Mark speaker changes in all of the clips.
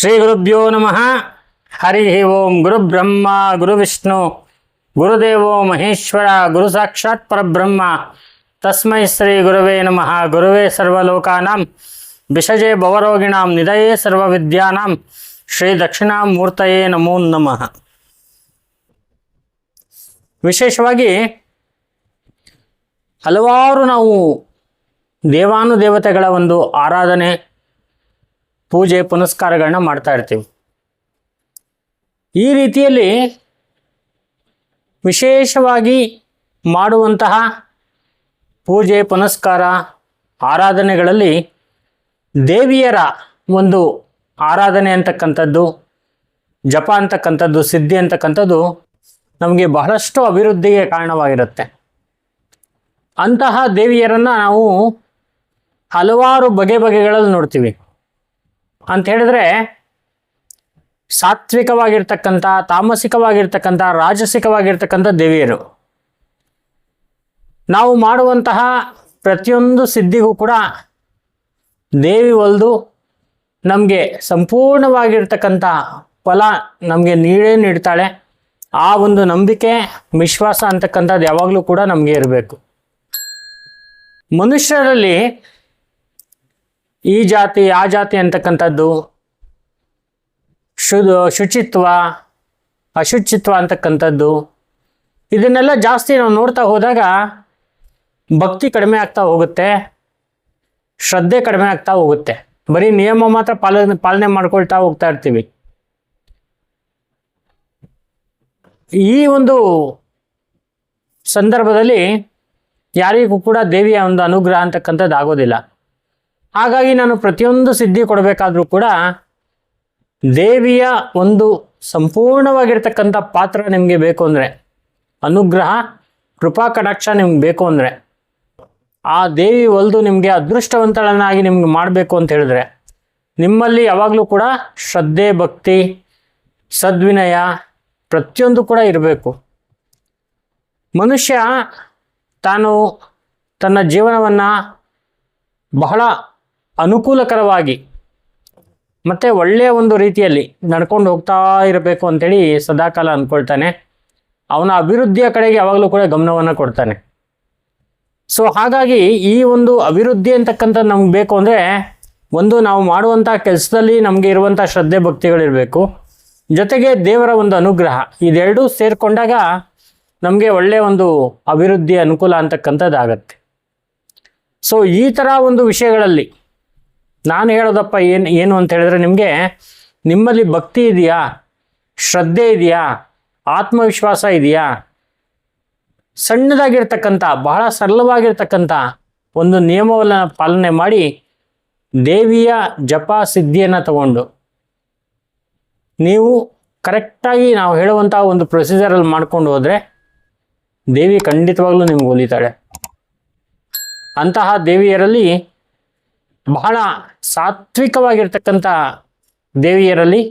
Speaker 1: ಶ್ರೀ ಗುರುಭ್ಯೋ ನಮಃ. ಹರಿ ಓಂ ಗುರುಬ್ರಹ್ಮ ಗುರುವಿಷ್ಣು ಗುರು ವಿಷ್ಣು, ಗುರುದೇವೋ ಮಹೇಶ್ವರ, ಗುರು ಸಾಕ್ಷಾತ್ ಪರಬ್ರಹ್ಮ. ತಸ್ಮೈ ಶ್ರೀ ಗುರುವೇ ನಮಃ. ಗುರುವೇ ಸರ್ವಲೋಕಾನಾಂ ಬಿಷಜೆ ಭವರೋಗಿಣಾಂ ನಿಧಯೇ ಸರ್ವವಿದ್ಯಾನಾಂ, ಶ್ರೀ ದಕ್ಷಿಣಾಮೂರ್ತಯೇ ನಮೋ ನಮಃ. ವಿಶೇಷವಾಗಿ ಹಲವಾರು ನಾವು ದೇವಾನುದೇವತೆಗಳ ಒಂದು ಆರಾಧನೆ ಪೂಜೆ ಪುನಸ್ಕಾರಗಳನ್ನ ಮಾಡ್ತಾ ಇರ್ತೀವಿ. ಈ ರೀತಿಯಲ್ಲಿ ವಿಶೇಷವಾಗಿ ಮಾಡುವಂತಹ ಪೂಜೆ ಪುನಸ್ಕಾರ ಆರಾಧನೆಗಳಲ್ಲಿ ದೇವಿಯರ ಒಂದು ಆರಾಧನೆ ಅಂತಕ್ಕಂಥದ್ದು, ಜಪ ಅಂತಕ್ಕಂಥದ್ದು, ಸಿದ್ಧಿ ಅಂತಕ್ಕಂಥದ್ದು ನಮಗೆ ಬಹಳಷ್ಟು ಅಭಿವೃದ್ಧಿಗೆ ಕಾರಣವಾಗಿರುತ್ತೆ. ಅಂತಹ ದೇವಿಯರನ್ನು ನಾವು ಹಲವಾರು ಬಗೆ ಬಗೆಗಳಲ್ಲಿ ನೋಡ್ತೀವಿ. ಅಂತ ಹೇಳಿದ್ರೆ, ಸಾತ್ವಿಕವಾಗಿರ್ತಕ್ಕಂಥ, ತಾಮಸಿಕವಾಗಿರ್ತಕ್ಕಂಥ, ರಾಜಸಿಕವಾಗಿರ್ತಕ್ಕಂಥ ದೇವಿಯರು. ನಾವು ಮಾಡುವಂತಹ ಪ್ರತಿಯೊಂದು ಸಿದ್ಧಿಗೂ ಕೂಡ ದೇವಿ ಒಲ್ದು ನಮಗೆ ಸಂಪೂರ್ಣವಾಗಿರ್ತಕ್ಕಂಥ ಫಲ ನಮಗೆ ನೀಡೇ ನೀಡ್ತಾಳೆ. ಆ ಒಂದು ನಂಬಿಕೆ, ವಿಶ್ವಾಸ ಅಂತಕ್ಕಂಥದ್ದು ಯಾವಾಗಲೂ ಕೂಡ ನಮಗೆ ಇರಬೇಕು. ಮನುಷ್ಯರಲ್ಲಿ ಈ ಜಾತಿ, ಆ ಜಾತಿ ಅಂತಕ್ಕಂಥದ್ದು ಶು ಶುಚಿತ್ವ, ಅಶುಚಿತ್ವ ಅಂತಕ್ಕಂಥದ್ದು. ಇದನ್ನೆಲ್ಲ ಜಾಸ್ತಿ ನಾವು ನೋಡ್ತಾ ಹೋದಾಗ ಭಕ್ತಿ ಕಡಿಮೆ ಆಗ್ತಾ ಹೋಗುತ್ತೆ, ಶ್ರದ್ಧೆ ಕಡಿಮೆ ಆಗ್ತಾ ಹೋಗುತ್ತೆ. ಬರೀ ನಿಯಮ ಮಾತ್ರ ಪಾಲನೆ ಪಾಲನೆ ಮಾಡ್ಕೊಳ್ತಾ ಹೋಗ್ತಾ ಇರ್ತೀವಿ. ಈ ಒಂದು ಸಂದರ್ಭದಲ್ಲಿ ಯಾರಿಗೂ ಕೂಡ ದೇವಿಯ ಒಂದು ಅನುಗ್ರಹ ಅಂತಕ್ಕಂಥದ್ದು ಆಗೋದಿಲ್ಲ ಹಾಗಾಗಿ ನಾನು ಪ್ರತಿಯೊಂದು ಸಿದ್ಧಿ ಕೊಡಬೇಕಾದ್ರೂ ಕೂಡ ದೇವಿಯ ಒಂದು ಸಂಪೂರ್ಣವಾಗಿರ್ತಕ್ಕಂಥ ಪಾತ್ರ ನಿಮಗೆ ಬೇಕು ಅಂದರೆ, ಅನುಗ್ರಹ, ಕೃಪಾ ಕಟಾಕ್ಷ ನಿಮ್ಗೆ ಬೇಕು ಅಂದರೆ, ಆ ದೇವಿ ಒಲಿದು ನಿಮಗೆ ಅದೃಷ್ಟವಂತಳನ್ನಾಗಿ ನಿಮ್ಗೆ ಮಾಡಬೇಕು ಅಂತ ಹೇಳಿದ್ರೆ, ನಿಮ್ಮಲ್ಲಿ ಯಾವಾಗಲೂ ಕೂಡ ಶ್ರದ್ಧೆ, ಭಕ್ತಿ, ಸದ್ವಿನಯ ಪ್ರತಿಯೊಂದು ಕೂಡ ಇರಬೇಕು. ಮನುಷ್ಯ ತಾನು ತನ್ನ ಜೀವನವನ್ನು ಬಹಳ ಅನುಕೂಲಕರವಾಗಿ ಮತ್ತು ಒಳ್ಳೆಯ ಒಂದು ರೀತಿಯಲ್ಲಿ ನಡ್ಕೊಂಡು ಹೋಗ್ತಾ ಇರಬೇಕು ಅಂತೇಳಿ ಸದಾಕಾಲ ಅಂದ್ಕೊಳ್ತಾನೆ ಅವನ ಅಭಿವೃದ್ಧಿಯ ಕಡೆಗೆ ಯಾವಾಗಲೂ ಕೂಡ ಗಮನವನ್ನು ಕೊಡ್ತಾನೆ. ಸೊ ಹಾಗಾಗಿ ಈ ಒಂದು ಅಭಿವೃದ್ಧಿ ಅಂತಕ್ಕಂಥದ್ದು ನಮ್ಗೆ ಬೇಕು ಅಂದರೆ ಒಂದು ನಾವು ಮಾಡುವಂಥ ಕೆಲಸದಲ್ಲಿ ನಮಗೆ ಇರುವಂಥ ಶ್ರದ್ಧೆ ಭಕ್ತಿಗಳಿರಬೇಕು. ಜೊತೆಗೆ ದೇವರ ಒಂದು ಅನುಗ್ರಹ, ಇದೆರಡೂ ಸೇರಿಕೊಂಡಾಗ ನಮಗೆ ಒಳ್ಳೆಯ ಒಂದು ಅಭಿವೃದ್ಧಿ ಅನುಕೂಲ ಅಂತಕ್ಕಂಥದ್ದಾಗತ್ತೆ. ಸೊ ಈ ಥರ ಒಂದು ವಿಷಯಗಳಲ್ಲಿ ನಾನು ಹೇಳೋದಪ್ಪ ಏನು ಏನು ಅಂತ ಹೇಳಿದ್ರೆ ನಿಮಗೆ ನಿಮ್ಮಲ್ಲಿ ಭಕ್ತಿ ಇದೆಯಾ? ಶ್ರದ್ಧೆ ಇದೆಯಾ? ಆತ್ಮವಿಶ್ವಾಸ ಇದೆಯಾ? ಸಣ್ಣದಾಗಿರ್ತಕ್ಕಂಥ, ಬಹಳ ಸರಳವಾಗಿರ್ತಕ್ಕಂಥ ಒಂದು ನಿಯಮವನ್ನು ಪಾಲನೆ ಮಾಡಿ ದೇವಿಯ ಜಪ ಸಿದ್ಧಿಯನ್ನು ತಗೊಂಡು ನೀವು ಕರೆಕ್ಟಾಗಿ ನಾವು ಹೇಳುವಂಥ ಒಂದು ಪ್ರೊಸೀಜರಲ್ಲಿ ಮಾಡ್ಕೊಂಡು ಹೋದರೆ ದೇವಿ ಖಂಡಿತವಾಗ್ಲೂ ನಿಮ್ಗೆ ಒಲಿತಾಳೆ. ಅಂತಹ ದೇವಿಯರಲ್ಲಿ ಬಹಳ ಸಾತ್ವಿಕವಾಗಿರ್ತಕ್ಕಂಥ ದೇವಿಯರಲ್ಲಿ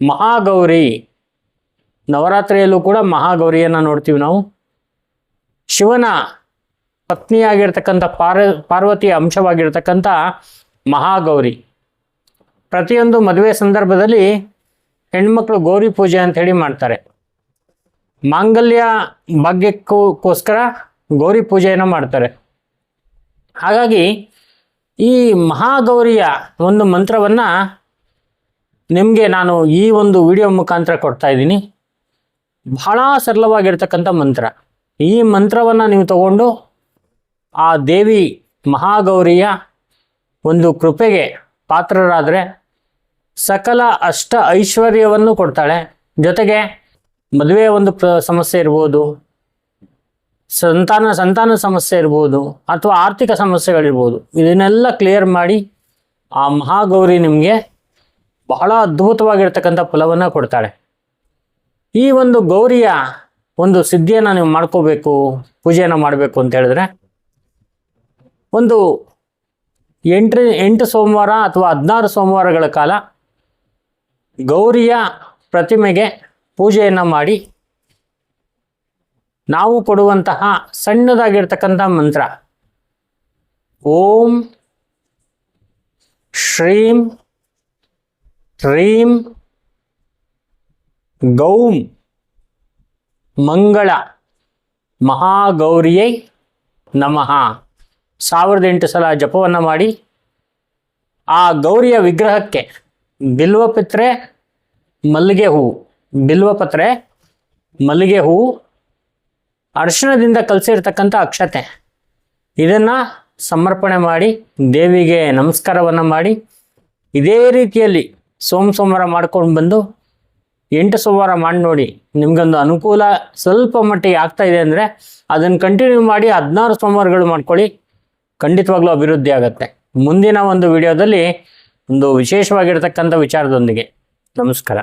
Speaker 1: ಮಹಾಗೌರಿ. ನವರಾತ್ರಿಯಲ್ಲೂ ಕೂಡ ಮಹಾಗೌರಿಯನ್ನು ನೋಡ್ತೀವಿ ನಾವು. ಶಿವನ ಪತ್ನಿಯಾಗಿರ್ತಕ್ಕಂಥ ಪಾರ ಪಾರ್ವತಿಯ ಅಂಶವಾಗಿರ್ತಕ್ಕಂಥ ಮಹಾಗೌರಿ. ಪ್ರತಿಯೊಂದು ಮದುವೆ ಸಂದರ್ಭದಲ್ಲಿ ಹೆಣ್ಮಕ್ಳು ಗೌರಿ ಪೂಜೆ ಅಂತ ಹೇಳಿ ಮಾಡ್ತಾರೆ. ಮಾಂಗಲ್ಯ ಭಾಗ್ಯಕ್ಕೂ ಗೌರಿ ಪೂಜೆಯನ್ನು ಮಾಡ್ತಾರೆ. ಹಾಗಾಗಿ ಈ ಮಹಾಗೌರಿಯ ಒಂದು ಮಂತ್ರವನ್ನು ನಿಮಗೆ ನಾನು ಈ ಒಂದು ವಿಡಿಯೋ ಮುಖಾಂತರ ಕೊಡ್ತಾ ಇದ್ದೀನಿ. ಬಹಳ ಸರಳವಾಗಿರ್ತಕ್ಕಂಥ ಮಂತ್ರ. ಈ ಮಂತ್ರವನ್ನು ನೀವು ತಗೊಂಡು ಆ ದೇವಿ ಮಹಾಗೌರಿಯ ಒಂದು ಕೃಪೆಗೆ ಪಾತ್ರರಾದರೆ ಸಕಲ ಅಷ್ಟ ಐಶ್ವರ್ಯವನ್ನು ಕೊಡ್ತಾಳೆ. ಜೊತೆಗೆ ಮದುವೆಯ ಒಂದು ಸಮಸ್ಯೆ ಇರ್ಬೋದು ಸಂತಾನ ಸಂತಾನ ಸಮಸ್ಯೆ ಇರ್ಬೋದು ಅಥವಾ ಆರ್ಥಿಕ ಸಮಸ್ಯೆಗಳಿರ್ಬೋದು. ಇದನ್ನೆಲ್ಲ ಕ್ಲಿಯರ್ ಮಾಡಿ ಆ ಮಹಾಗೌರಿ ನಿಮಗೆ ಬಹಳ ಅದ್ಭುತವಾಗಿರ್ತಕ್ಕಂಥ ಫಲವನ್ನು ಕೊಡ್ತಾಳೆ. ಈ ಒಂದು ಗೌರಿಯ ಒಂದು ಸಿದ್ಧಿಯನ್ನು ನೀವು ಮಾಡ್ಕೋಬೇಕು, ಪೂಜೆಯನ್ನು ಮಾಡಬೇಕು ಅಂತ ಹೇಳಿದ್ರೆ, ಒಂದು ಎಂಟ್ರಿ, ಎಂಟು ಸೋಮವಾರ ಅಥವಾ ಹದಿನಾರು ಸೋಮವಾರಗಳ ಕಾಲ ಗೌರಿಯ ಪ್ರತಿಮೆಗೆ ಪೂಜೆಯನ್ನು ಮಾಡಿ ನಾವು ಕೊಡುವಂತಹ ಸಣ್ಣದಾಗಿರ್ತಕ್ಕಂಥ ಮಂತ್ರ. ಓಂ ಶ್ರೀಂ ಶ್ರೀಂ ಗೌಂ ಮಂಗಳ ಮಹಾಗೌರಿಯೈ ನಮಃ. ಸಾವಿರದ ಎಂಟು ಸಲ ಜಪವನ್ನು ಮಾಡಿ ಆ ಗೌರಿಯ ವಿಗ್ರಹಕ್ಕೆ ಬಿಲ್ವಪತ್ರೆ ಮಲ್ಲಿಗೆ ಹೂವು ಬಿಲ್ವಪತ್ರೆ ಮಲ್ಲಿಗೆ ಹೂವು ಅರಿಶಿಣದಿಂದ ಕಲಸಿರ್ತಕ್ಕಂಥ ಅಕ್ಷತೆ. ಇದನ್ನು ಸಮರ್ಪಣೆ ಮಾಡಿ, ದೇವಿಗೆ ನಮಸ್ಕಾರವನ್ನು ಮಾಡಿ, ಇದೇ ರೀತಿಯಲ್ಲಿ ಸೋಮ ಸೋಮವಾರ ಮಾಡ್ಕೊಂಡು ಬಂದು, ಎಂಟು ಸೋಮವಾರ ಮಾಡಿ ನೋಡಿ, ನಿಮಗೊಂದು ಅನುಕೂಲ ಸ್ವಲ್ಪ ಮಟ್ಟಿಗೆ ಆಗ್ತಾ ಇದೆ ಅಂದರೆ, ಅದನ್ನು ಕಂಟಿನ್ಯೂ ಮಾಡಿ ಹದಿನಾರು ಸೋಮವಾರಗಳು ಮಾಡ್ಕೊಳ್ಳಿ. ಖಂಡಿತವಾಗ್ಲೂ ಅಭಿವೃದ್ಧಿ ಆಗುತ್ತೆ. ಮುಂದಿನ ಒಂದು ವಿಡಿಯೋದಲ್ಲಿ ಒಂದು ವಿಶೇಷವಾಗಿರ್ತಕ್ಕಂಥ ವಿಚಾರದೊಂದಿಗೆ ನಮಸ್ಕಾರ.